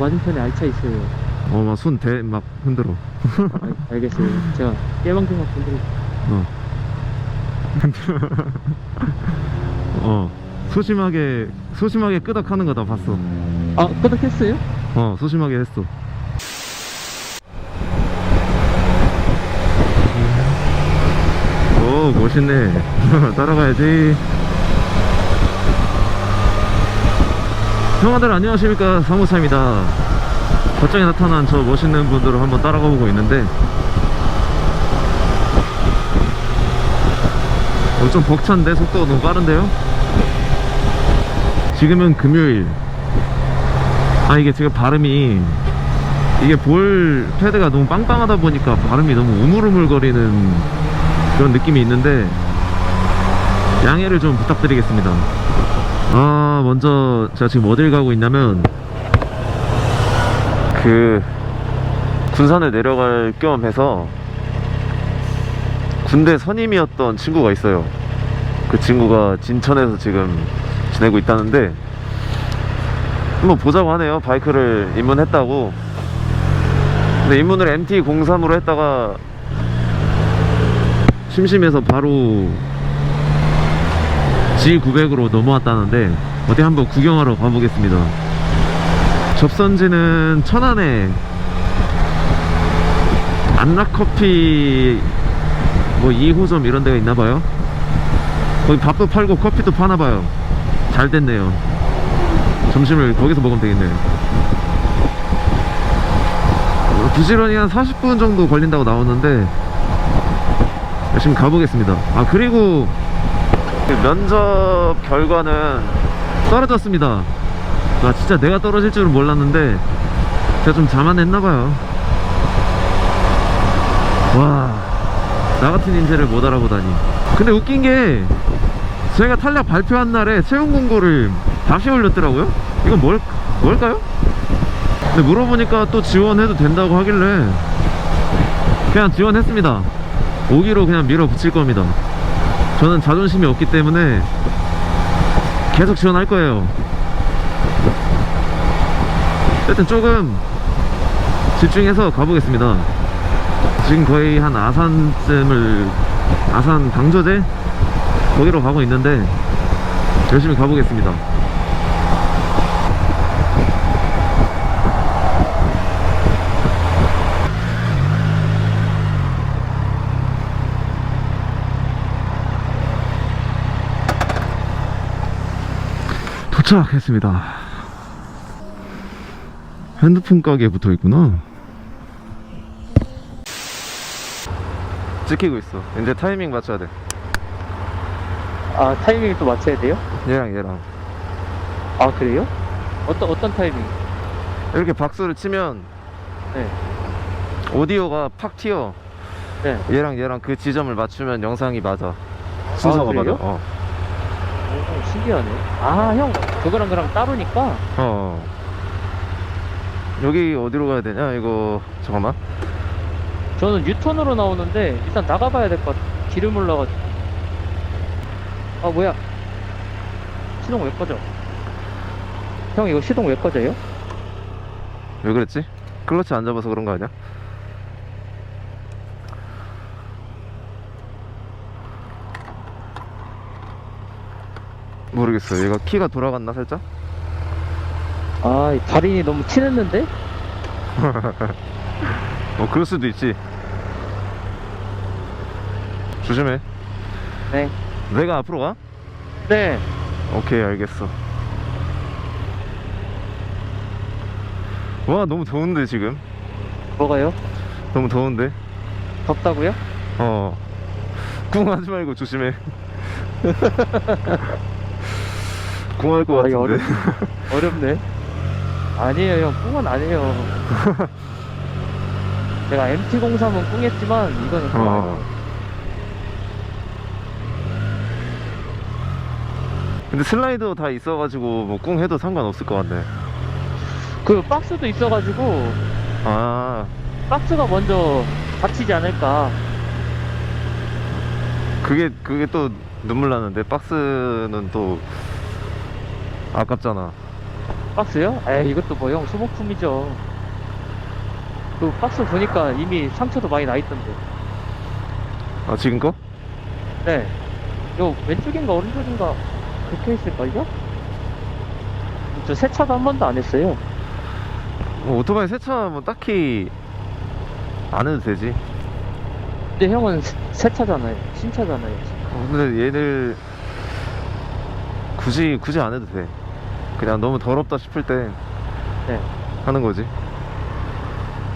맞은편에 알차 있어요. 어 막 손 대 막 흔들어 아, 알겠어요. 제가 깨방정막 흔들고. 어. 어 소심하게 소심하게 끄덕 하는 거 다 봤어 아, 끄덕했어요? 어 소심하게 했어 오 멋있네 따라가야지 형아들 안녕하십니까? 사무차입니다. 갑자기 나타난 저 멋있는 분들을 한번 따라가 보고 있는데. 어, 좀 벅찬데? 속도가 너무 빠른데요? 지금은 금요일. 아 이게 제가 발음이 이게 볼 패드가 너무 빵빵하다 보니까 발음이 너무 우물우물 거리는 그런 느낌이 있는데 양해를 좀 부탁드리겠습니다 아 먼저 제가 지금 어딜 가고 있냐면 그 군산에 내려갈 겸 해서 군대 선임이었던 친구가 있어요. 그 친구가 진천에서 지금 지내고 있다는데 한번 보자고 하네요. 바이크를 입문했다고. 근데 입문을 MT03으로 했다가 심심해서 바로 G900으로 넘어왔다는데 어디 한번 구경하러 가보겠습니다. 접선지는 천안에 안락커피 뭐 2호점 이런 데가 있나봐요. 거기 밥도 팔고 커피도 파나봐요. 잘 됐네요. 점심을 거기서 먹으면 되겠네요. 어, 부지런히 한 40분 정도 걸린다고 나오는데 열심히 가보겠습니다. 아 그리고 그 면접 결과는 떨어졌습니다. 아 진짜 내가 떨어질 줄은 몰랐는데 제가 좀 자만했나봐요. 와 나 같은 인재를 못 알아보다니. 근데 웃긴 게 저희가 탄력 발표한 날에 채용 공고를 다시 올렸더라고요. 이건 뭘, 뭘까요? 근데 물어보니까 또 지원해도 된다고 하길래 그냥 지원했습니다. 오기로 그냥 밀어붙일 겁니다 저는 자존심이 없기 때문에 계속 지원할 거예요. 하여튼 조금 집중해서 가보겠습니다. 지금 거의 한 아산쯤을 아산 방조제? 거기로 가고 있는데 열심히 가보겠습니다 도착했습니다 핸드폰 가게에 붙어 있구나 찍히고 있어 이제 타이밍 맞춰야 돼 아, 타이밍 또 맞춰야 돼요? 얘랑 얘랑 아, 그래요? 어떤, 어떤 타이밍? 이렇게 박수를 치면 네. 오디오가 팍 튀어 네. 얘랑 얘랑 그 지점을 맞추면 영상이 맞아 순서가 맞아 그래요? 어. 오, 신기하네. 아, 형, 그거랑 그랑 따로니까? 어. 여기 어디로 가야 되냐 이거 잠깐만 저는 유턴으로 나오는데, 일단 나가봐야 될 것 같아. 길을 몰라가지고. 아, 뭐야. 시동 왜 꺼져? 형, 이거 시동 왜 꺼져요? 왜 그랬지? 클러치 안 잡아서 그런 거 아니야? 모르겠어 얘가 키가 돌아갔나 살짝? 아, 이 달인이 너무 친했는데? 어 그럴 수도 있지 조심해 네. 내가 앞으로 가? 네. 오케이 알겠어 와 너무 더운데 지금 뭐가요? 너무 더운데 덥다고요? 어궁 하지 말고 조심해 궁할것 아, 같은데 어렵네. 아니에요, 형. 뿡은 아니에요. 제가 MT03은 뿡했지만, 이거는 뿡 어. 아니에요. 근데 슬라이더 다 있어가지고 뭐꿍 해도 상관없을 것 같네 그 박스도 있어가지고, 아 박스가 먼저 닫히지 않을까. 그게 그게 또 눈물 나는데 박스는 또 아깝잖아 박스요? 에이 이것도 뭐형 소모품이죠 그 박스 보니까 이미 상처도 많이 나 있던데 아 지금 거? 네. 요 왼쪽인가 오른쪽인가 그렇게 있을걸요? 저 세차도 한 번도 안 했어요. 뭐 오토바이 세차 뭐 딱히 안 해도 되지 근데 형은 세- 세차잖아요. 신차잖아요. 어, 근데 얘들 굳이 굳이 안 해도 돼 그냥 너무 더럽다 싶을 때 네. 하는 거지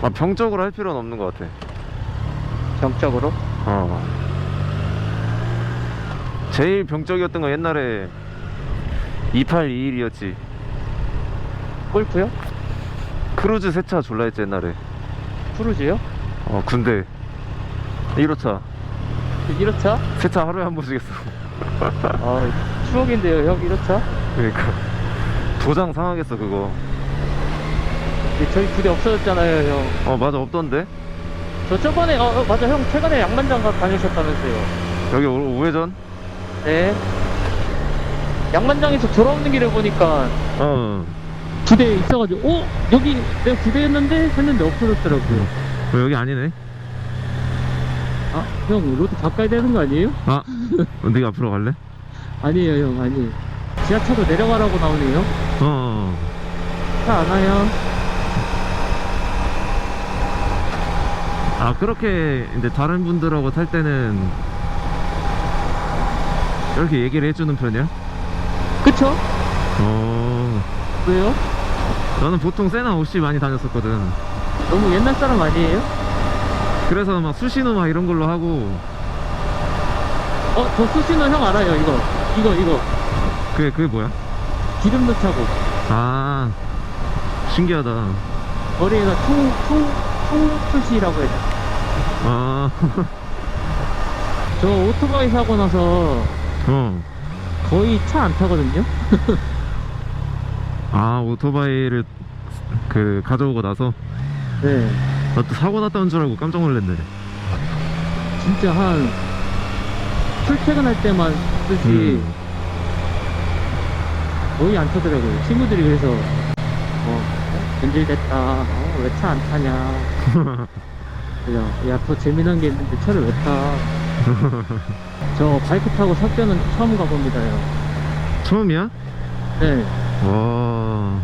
아 병적으로 할 필요는 없는 것 같아 정적으로. 어. 제일 병적이었던 건 옛날에 2821이었지. 골프요? 크루즈 세차 졸라 했지 옛날에. 크루즈요? 어 군대 1호차 1호차? 세차 하루에 한 번씩 했어. 아, 추억인데요, 형 1호차? 그러니까 도장 상하겠어 그거. 근데 저희 부대 없어졌잖아요, 형. 어 맞아 없던데. 저 저번에, 어, 어, 맞아, 형 최근에 양만장가 다니셨다면서요. 여기 우- 우회전? 네. 양만장에서 돌아오는 길을 보니까 어. 부대에 있어가지고, 어? 여기 내가 부대였는데? 했는데 없어졌더라고요. 어, 여기 아니네. 아, 형, 로드 바꿔야 되는 거 아니에요? 아 어, 네가 앞으로 갈래? 아니에요, 형, 아니. 지하차도 내려가라고 나오네요. 어, 어. 차 안 와요. 아 그렇게 이제 다른 분들하고 탈 때는 이렇게 얘기를 해주는 편이야? 그쵸? 어. 왜요? 나는 보통 세나 없이 많이 다녔었거든. 너무 옛날 사람 아니에요? 그래서 막 수신호 막 이런 걸로 하고 어, 저 수신호 형 알아요, 이거. 이거, 이거. 그게 그게 뭐야? 기름 넣자고. 아 신기하다. 머리에다 총, 총, 총 표시라고 해야 돼. 아, 저 오토바이 사고 나서 어. 거의 차 안 타거든요? 아 오토바이를 그 가져오고 나서 네. 나 또 사고 났다는 줄 알고 깜짝 놀랐네. 진짜 한, 출퇴근할 때만 쓰지, 음. 거의 안 타더라고요. 친구들이 그래서, 어, 변질됐다. 어, 왜 차 안 타냐. 그냥, 야, 더 재미난 게 있는데 차를 왜 타. 저 바이크 타고 석견은 처음 가봅니다, 요 처음이야? 네. 와.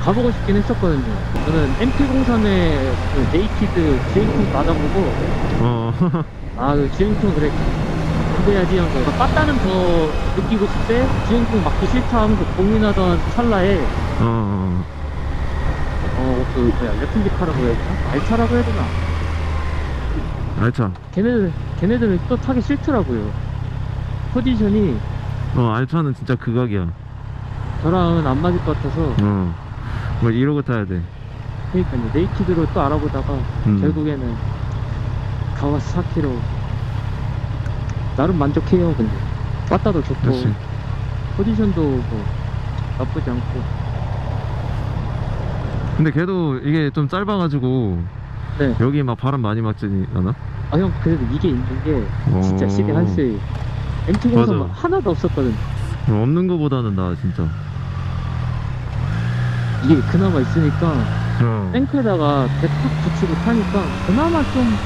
가보고 싶긴 했었거든요. 저는 MP03의 그 네이키드 주행통 맞아보고, 어. 아, 그 주행통 그래. 그래야지 하면서, 그러니까 빠따는 더 느끼고 싶을 때, 주행통 맞기 싫다 하면서 고민하던 찰나에, 어. 어, 그, 뭐야, 레플리카라고 해야 되나? 알차라고 해야 되나? 알차. 걔네들, 걔네들은 또 타기 싫더라고요. 포지션이 어 알차는 진짜 극악이야. 저랑은 안 맞을 것 같아서, 어. 뭐 이러고 타야 돼. 그러니까 네이키드로 또 알아보다가, 음. 결국에는 가와사키로 나름 만족해요 근데 빠따도 좋고 그렇지. 포지션도 뭐 나쁘지 않고 근데 걔도 이게 좀 짧아가지고 네. 여기 막 바람 많이 맞지 않아? 아 형 그래도 이게 있는 게 진짜 오. 시대 한수예요 MT. 공선 하나도 없었거든 어, 없는 거보다는 나 진짜. 이게 그나마 있으니까 어. 탱크에다가 배탁 붙이고 타니까 그나마 좀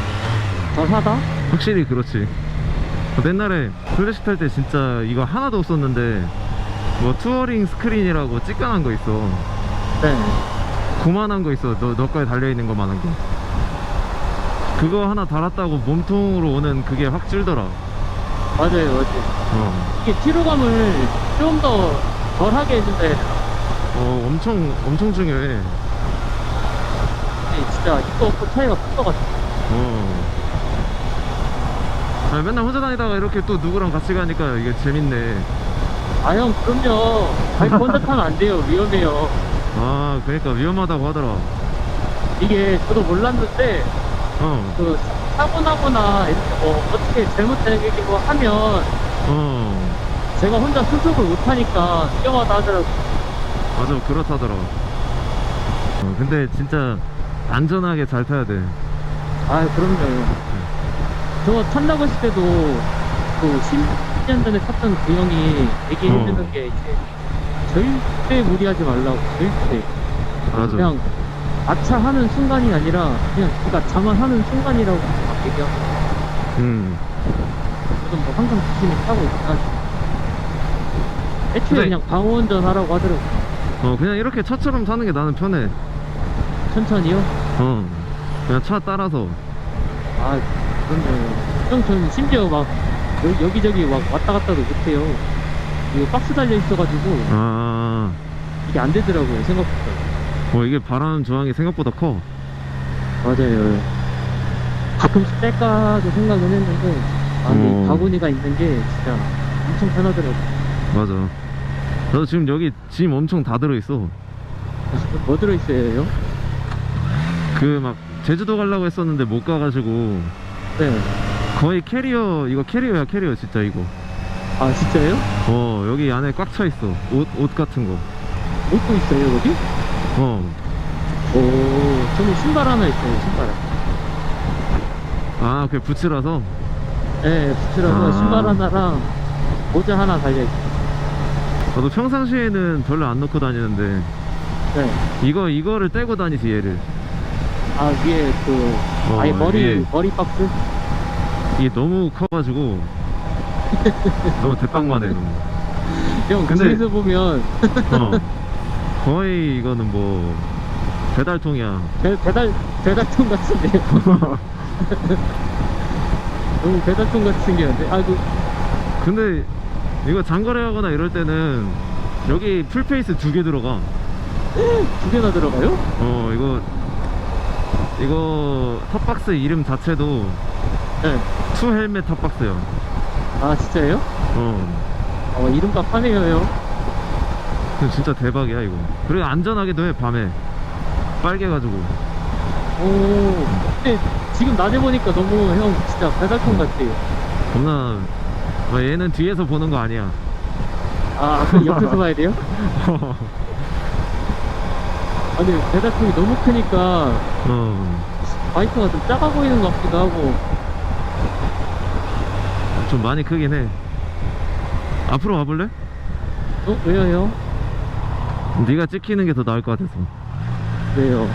덜하다? 확실히 그렇지. 어, 옛날에 클래식 탈 때 진짜 이거 하나도 없었는데 뭐 투어링 스크린이라고 찌끈한 거 있어. 네 고만한 거 있어. 너 너까지 달려 있는 거만한 거. 그거 하나 달았다고 몸통으로 오는 그게 확 찔더라. 맞아요 맞아요 어. 이게 피로감을 좀 더 덜하게 해준다 어 엄청 엄청 중요해. 근데 진짜 이거 없고 차이가 큰 것 같아 어. 아, 맨날 혼자 다니다가 이렇게 또 누구랑 같이 가니까 이게 재밌네. 아 형 그럼요 바이크 혼자 타면 안 돼요 위험해요 아, 그러니까 위험하다고 하더라. 이게 저도 몰랐는데 어, 그 사고 나거나 이렇게 뭐 어떻게 잘못되고 하면 어, 제가 혼자 수습을 못하니까 위험하다 하더라고 맞아, 그렇다더라. 어, 근데 진짜 안전하게 잘 타야 돼. 아 그럼요 저 탄다고 했을 때도 그 10년 전에 탔던 그 형이 얘기해주는 어. 게 이제 절대 무리하지 말라고 절대 맞아. 그냥 아차하는 순간이 아니라 그냥 그니까 자만하는 순간이라고 막 얘기하고 음. 저는 뭐 항상 조심히 타고 있다 애초에 근데- 그냥 방어운전 하라고 하더라고 어, 그냥 이렇게 차처럼 사는 게 나는 편해. 천천히요 어. 그냥 차 따라서. 아 그럼요 형 저는 심지어 막 여, 여기저기 막 왔다 갔다도 못해요 이거 박스 달려 있어가지고 아, 이게 안 되더라고요 생각보다 어, 이게 바람 저항이 생각보다 커. 맞아요 가끔씩 뺄까도 생각은 했는데 아 근데 어. 이 바구니가 있는 게 진짜 엄청 편하더라고 맞아. 나도 지금 여기 짐 엄청 다 들어있어. 뭐 들어있어요 형? 그 막 제주도 가려고 했었는데 못 가가지고 네. 거의 캐리어 이거 캐리어야 캐리어 진짜 이거. 아 진짜요? 어 여기 안에 꽉 차 있어. 옷 옷 같은 거. 옷도 있어요 여기? 어. 오 저는 신발 하나 있어요 신발 아 그게 부츠라서. 네 부츠라서 아. 신발 하나랑 모자 하나 달려있어요 나도 평상시에는 별로 안 넣고 다니는데 네. 이거 이거를 떼고 다니지 얘를. 아 위에 그 어, 아예 머리 이게- 머리 박스? 이게 너무 커가지고 너무 대빵만해. 너무. 형 근데- 집에서 보면 어. 거의 이거는 뭐 배달통이야. 배, 배달 배달통 같은데 너무 배달통 같이 생겼는데 아그 근데 이거 장거리 하거나 이럴 때는 여기 풀페이스 두 개 들어가. 두 개나 들어가요? 어 이거 이거 탑박스 이름 자체도 네. 투 헬멧 탑박스야. 아 진짜요? 어. 어 이름값 하네요 진짜 대박이야 이거. 그리고 안전하기도 해 밤에. 빨개가지고. 오 근데 지금 낮에 보니까 너무 형 진짜 배달통 같아요 겁나. 뭐 얘는 뒤에서 보는 거 아니야. 아그 옆에서 봐야 돼요? 아 근데 배달통이 너무 크니까 어. 바이크가 좀 작아 보이는 것 같기도 하고 좀 많이 크긴 해. 앞으로 와볼래? 어? 왜요 형? 네가 찍히는 게 더 나을 것 같아서. 왜요?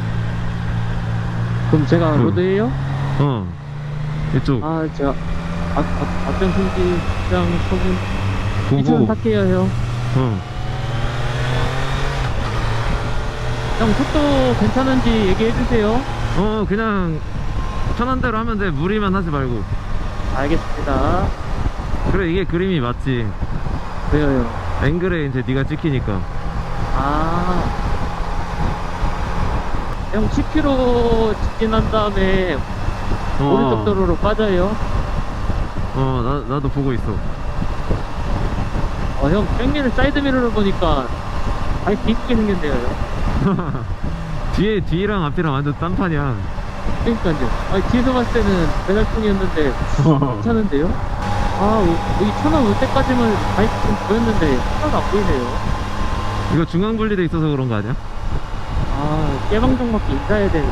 그럼 제가 응. 로드해요? 어. 이쪽. 아 제가 앞, 앞, 앞장선지 장 서분 이쪽은 보고. 탈게요 형 어. 형 속도 괜찮은지 얘기해 주세요 어, 그냥 편한 대로 하면 돼. 무리만 하지 말고. 알겠습니다 그래, 이게 그림이 맞지. 왜요 형? 앵글에 이제 네가 찍히니까. 아. 형 10km 직진한 다음에 어. 오른쪽 도로로 빠져요. 어, 나, 나도 보고 있어. 어, 형 뺑기는 사이드미러를 보니까 바이크 이쁘게 생겼네요. 형. 뒤에, 뒤랑 앞이랑 완전 딴판이야. 그러니까요. 아니, 뒤에서 봤을 때는 배달통이었는데 괜찮은데요? 아, 여- 여기 천안 올 때까지만 바이크 좀 보였는데 하나도 안 보이네요. 이거 중앙 분리돼 있어서 그런 거 아니야? 아, 깨방정밖에 인사해야 되는.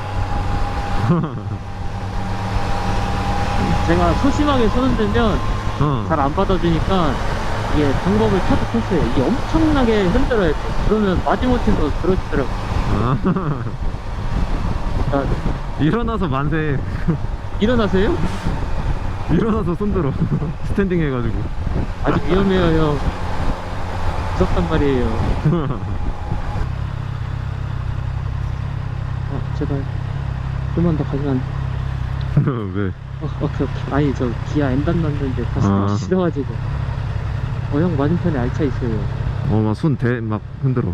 제가 소심하게 손을 들면 어. 잘 안 받아주니까 이게 방법을 터득했어요. 이게 엄청나게 흔들어야 돼. 그러면 마지못해서 들어주더라고. 아. 일어나서 만세. 일어나세요? 일어나서 손들어. 스탠딩 해가지고. 아주 위험해요, 형. 무섭단 말이에요. 어, 제발. 좀만 더 가면. 왜? 어, 오케이, 오케이. 아니, 저 기아 엔단 났는데 다시 아. 아. 싫어가지고. 어, 형 맞은편에 알차 있어요. 어, 막 손 대, 막 흔들어.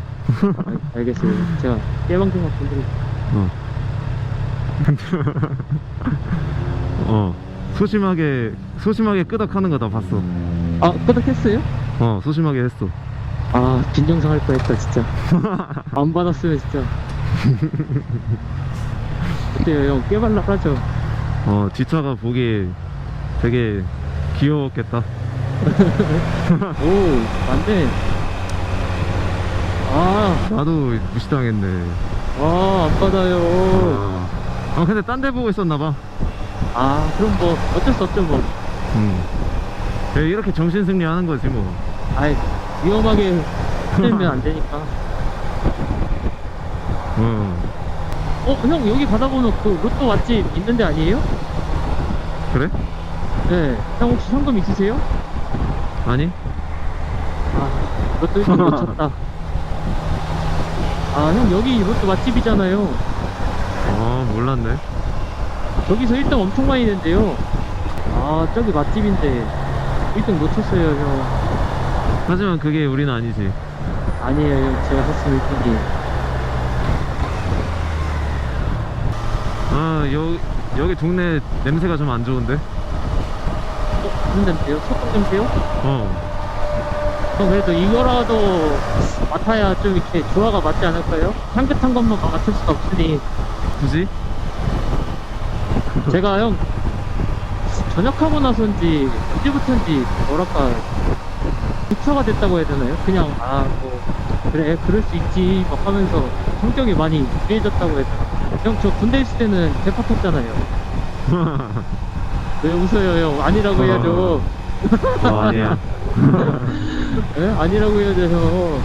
알, 알겠어요. 제가 깨방정막 건드리고. 어. 어. 소심하게, 소심하게 끄덕하는 거 다 봤어. 아, 끄덕했어요? 어, 소심하게 했어. 아, 빈정상 할 뻔했다, 진짜. 안 받았으면 진짜. 어때요, 형? 깨발랄하죠? 어, 뒷차가 보기에 되게 귀여웠겠다. 오, 맞네. 아, 나도 무시당했네. 아, 안 받아요. 아, 근데 딴 데 보고 있었나봐. 아, 그럼 뭐, 어쩔 수 없죠, 뭐. 음. 그래, 이렇게 정신 승리 하는 거지, 뭐. 아이, 위험하게 힘들면 안 되니까. 어 어, 형 여기 가다 보면 그 로또 맛집 있는데 아니에요? 그래? 네. 형 혹시 현금 있으세요? 아니? 아, 로또 1등 놓쳤다. 아, 형 여기 로또 맛집이잖아요. 아 몰랐네 저기서 1등 엄청 많이 낸대요. 아, 저기 맛집인데 1등 놓쳤어요, 형. 하지만 그게 우리는 아니지 아니에요, 형. 제가 샀으면 1등이. 아 여, 여기 동네 냄새가 좀 안 좋은데? 어, 무슨 냄새요? 소금 냄새요? 어 형 그래도 이거라도 맡아야 좀 이렇게 조화가 맞지 않을까요? 향긋한 것만 맡을 수가 없으니. 굳이? 제가 형 전역하고 나서인지 언제부터인지 뭐랄까 부처가 됐다고 해야 되나요? 그냥 아뭐 그래 그럴 수 있지 막 하면서 성격이 많이 유해졌다고 해야 되나? 형 저 군대 있을 때는 개팍했잖아요. 왜 웃어요 형? 아니라고 해야죠. 어, 아니야 예? 아니라고 해야죠 형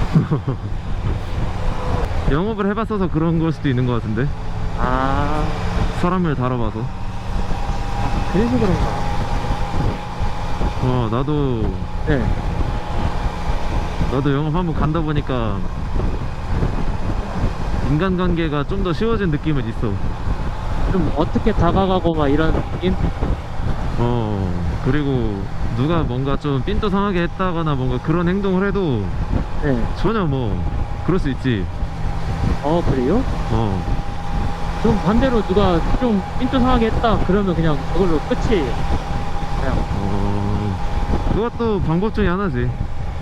영업을 해봤어서 그런 걸 수도 있는 것 같은데? 아. 사람을 다뤄봐서. 그래서 그런가 어 나도. 네. 나도 영업 한번 간다 보니까 인간관계가 좀 더 쉬워진 느낌은 있어. 좀 어떻게 다가가고 막 이런 느낌? 어 그리고 누가 뭔가 좀 삔또상하게 했다거나 뭔가 그런 행동을 해도 네. 전혀 뭐 그럴 수 있지 어 그래요? 어좀 반대로 누가 좀 삔또상하게 했다 그러면 그냥 그걸로 끝이에요. 그냥 어, 그것도 방법 중에 하나지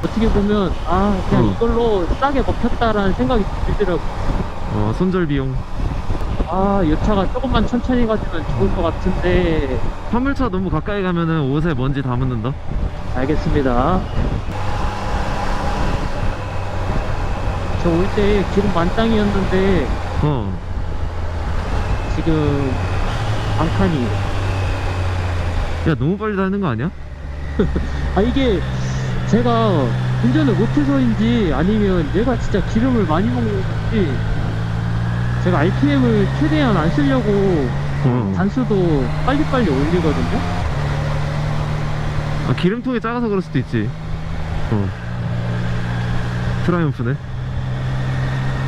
어떻게 보면 아 그냥 어. 이걸로 싸게 먹혔다라는 생각이 들더라고. 어 손절 비용 아 이 차가 조금만 천천히 가지면 좋을 것 같은데 화물차 너무 가까이 가면은 옷에 먼지 다 묻는다 알겠습니다. 저 올 때 기름 만땅이었는데 어 지금 한 칸이에요. 야 너무 빨리 다니는 거 아니야? 아 이게 제가 운전을 못해서인지 아니면 얘가 진짜 기름을 많이 먹는 건지 제가 RPM을 최대한 안 쓰려고 어. 단수도 빨리빨리 올리거든요 아, 기름통이 작아서 그럴 수도 있지 어 트라이언프네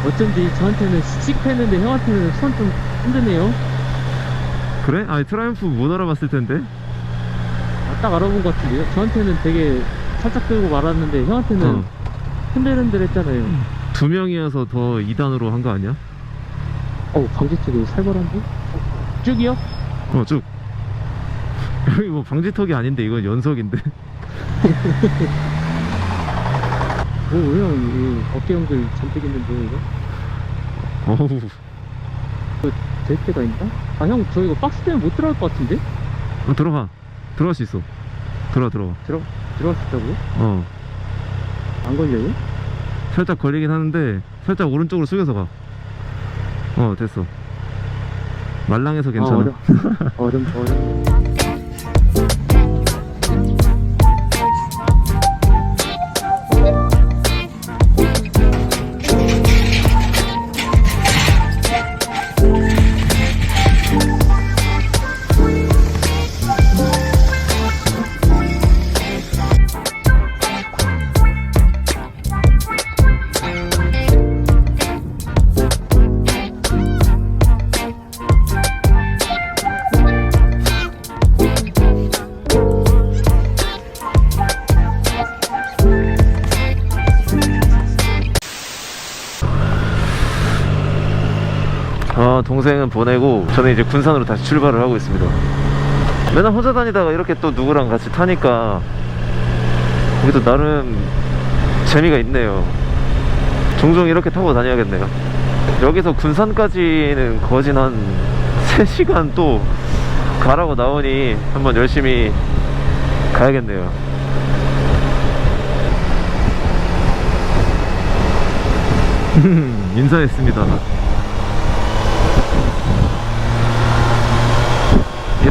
어쩐지 저한테는 씩씩했는데 형한테는 손좀 힘드네요 그래? 아니 트라이언프 못 알아봤을 텐데 아, 딱 알아본 것 같은데요 저한테는 되게 살짝 들고 말았는데 형한테는 어. 흔들흔들 했잖아요 두 명이어서 더 2단으로 한 거 아니야? 어우 방지 쪽이 살벌한데? 어, 쭉이요? 어쭉 여기 뭐 방지턱이 아닌데 이건 연석인데 오, 형, 이 어깨 연결 잔뜩 있는데, 이거? 어우 될 때가 있나? 아, 형, 저 이거 박스 때문에 못 들어갈 것 같은데? 어, 들어가 들어갈 수 있어 들어가 들어가 들어, 들어갈 수 있다고요? 어안 걸려요? 살짝 걸리긴 하는데 살짝 오른쪽으로 숙여서 가 어 됐어 말랑해서 괜찮아 아, 어려. 어려, 어려. 동생은 보내고 저는 이제 군산으로 다시 출발을 하고 있습니다. 맨날 혼자 다니다가 이렇게 또 누구랑 같이 타니까 그래도 나름 재미가 있네요. 종종 이렇게 타고 다녀야겠네요. 여기서 군산까지는 거진 한 3시간 또 가라고 나오니 한번 열심히 가야겠네요. 인사했습니다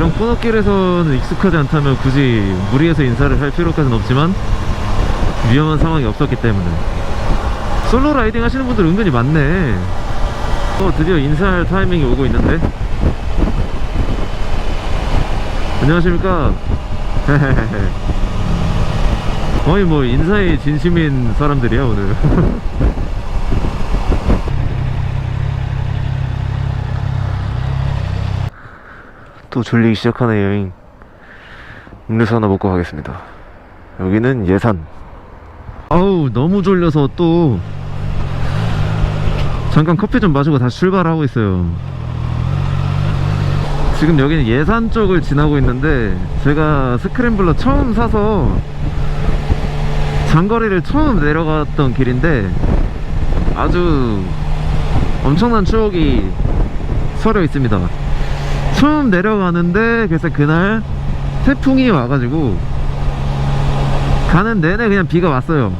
이런 코너길에서는 익숙하지 않다면 굳이 무리해서 인사를 할 필요까지는 없지만 위험한 상황이 없었기 때문에. 솔로 라이딩 하시는 분들 은근히 많네. 어 드디어 인사할 타이밍이 오고 있는데. 안녕하십니까? 거의 뭐 인사에 진심인 사람들이야 오늘 또 졸리기 시작하네 여행. 음료수 하나 먹고 가겠습니다. 여기는 예산. 아우 너무 졸려서 또 잠깐 커피 좀 마시고 다시 출발하고 있어요. 지금 여기는 예산 쪽을 지나고 있는데 제가 스크램블러 처음 사서 장거리를 처음 내려갔던 길인데 아주 엄청난 추억이 서려 있습니다 처음 내려가는데 그래서 그날 태풍이 와가지고 가는 내내 그냥 비가 왔어요.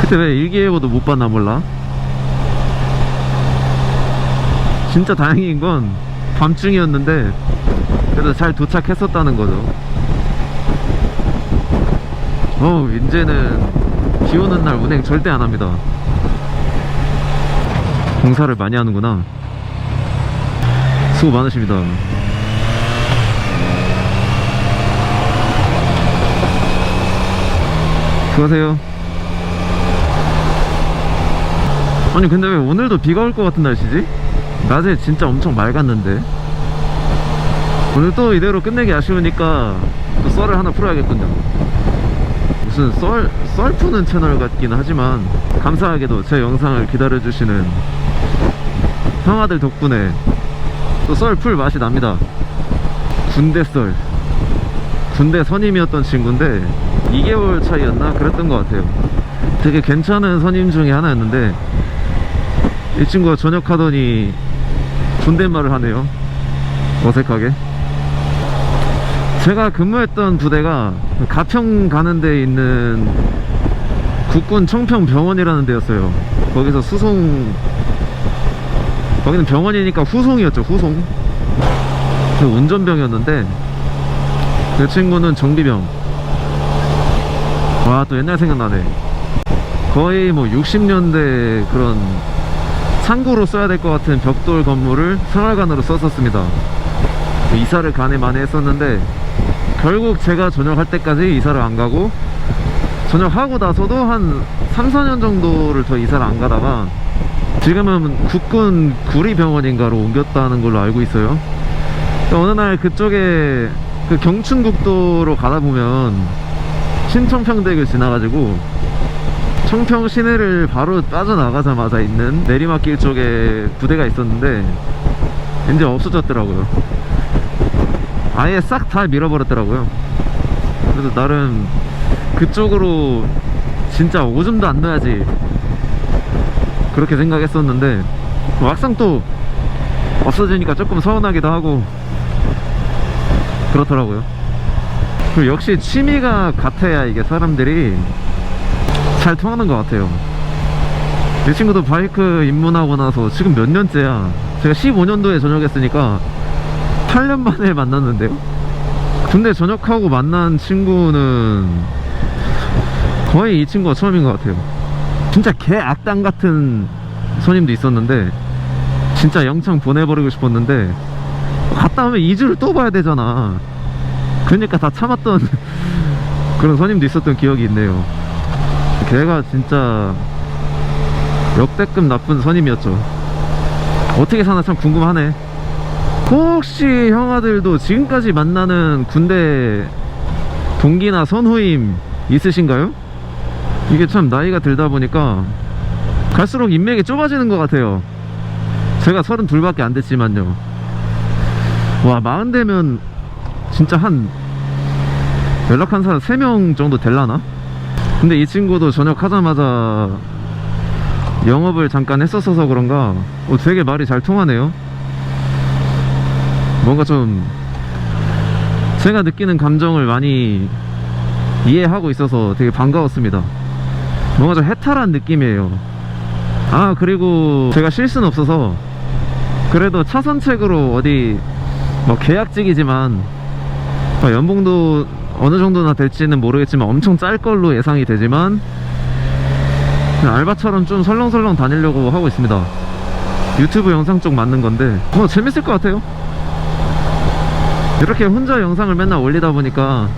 그때 왜 일기예보도 못 봤나 몰라. 진짜 다행인 건 밤중이었는데 그래도 잘 도착했었다는 거죠. 어 이제는 비 오는 날 운행 절대 안 합니다. 공사를 많이 하는구나 수고 많으십니다. 수고하세요. 아니 근데 왜 오늘도 비가 올 것 같은 날씨지? 낮에 진짜 엄청 맑았는데. 오늘 또 이대로 끝내기 아쉬우니까 또 썰을 하나 풀어야겠군요. 무슨 썰, 썰 푸는 채널 같긴 하지만 감사하게도 제 영상을 기다려주시는 형아들 덕분에 또 썰풀 맛이 납니다. 군대 썰. 군대 선임이었던 친구인데 2개월 차이였나 그랬던 것 같아요. 되게 괜찮은 선임 중에 하나였는데 이 친구가 전역하더니 존댓말을 하네요. 어색하게. 제가 근무했던 부대가 가평 가는 데 있는 국군 청평병원이라는 데였어요. 거기서 수송 거기는 병원이니까 후송이었죠 후송. 그 운전병이었는데 그 친구는 정비병. 와 또 옛날 생각나네. 거의 뭐 60년대 그런 창고로 써야 될 것 같은 벽돌 건물을 생활관으로 썼었습니다. 이사를 간에 많이 했었는데 결국 제가 전역할 때까지 이사를 안 가고 전역하고 나서도 한 3, 4년 정도를 더 이사를 안 가다가 지금은 국군 구리병원인가로 옮겼다는 걸로 알고 있어요. 어느 날 그쪽에 그 경춘국도로 가다 보면 신청평대교 지나가지고 청평 시내를 바로 빠져나가자마자 있는 내리막길 쪽에 부대가 있었는데 이제 없어졌더라고요. 아예 싹 다 밀어버렸더라고요. 그래서 나름 그쪽으로 진짜 오줌도 안 넣어야지 그렇게 생각했었는데 막상 또 없어지니까 조금 서운하기도 하고 그렇더라고요. 그리고 역시 취미가 같아야 이게 사람들이 잘 통하는 것 같아요. 이 친구도 바이크 입문하고 나서 지금 몇 년째야? 제가 15년도에 전역했으니까 8년 만에 만났는데요? 근데 전역하고 만난 친구는 거의 이 친구가 처음인 것 같아요 진짜 개 악당 같은 손님도 있었는데 진짜 영창 보내버리고 싶었는데 갔다 오면 2주를 또 봐야 되잖아. 그러니까 다 참았던 그런 손님도 있었던 기억이 있네요. 걔가 진짜 역대급 나쁜 선임이었죠. 어떻게 사나 참 궁금하네. 혹시 형아들도 지금까지 만나는 군대 동기나 선후임 있으신가요? 이게 참 나이가 들다 보니까 갈수록 인맥이 좁아지는 것 같아요. 제가 32밖에 안 됐지만요. 와 마흔 되면 진짜 한 연락한 사람 3명 정도 될라나? 근데 이 친구도 전역하자마자 영업을 잠깐 했었어서 그런가? 어, 되게 말이 잘 통하네요. 뭔가 좀 제가 느끼는 감정을 많이 이해하고 있어서 되게 반가웠습니다 뭔가 좀 해탈한 느낌이에요. 아 그리고 제가 실수는 없어서 그래도 차선책으로 어디 뭐 계약직이지만 뭐 연봉도 어느 정도나 될지는 모르겠지만 엄청 짤 걸로 예상이 되지만 알바처럼 좀 설렁설렁 다니려고 하고 있습니다. 유튜브 영상 쪽 맞는 건데 어 재밌을 것 같아요. 이렇게 혼자 영상을 맨날 올리다 보니까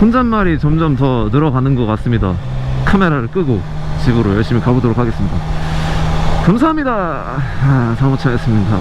혼잣말이 점점 더 늘어가는 것 같습니다. 카메라를 끄고 집으로 열심히 가보도록 하겠습니다. 감사합니다. 아, 사무차였습니다.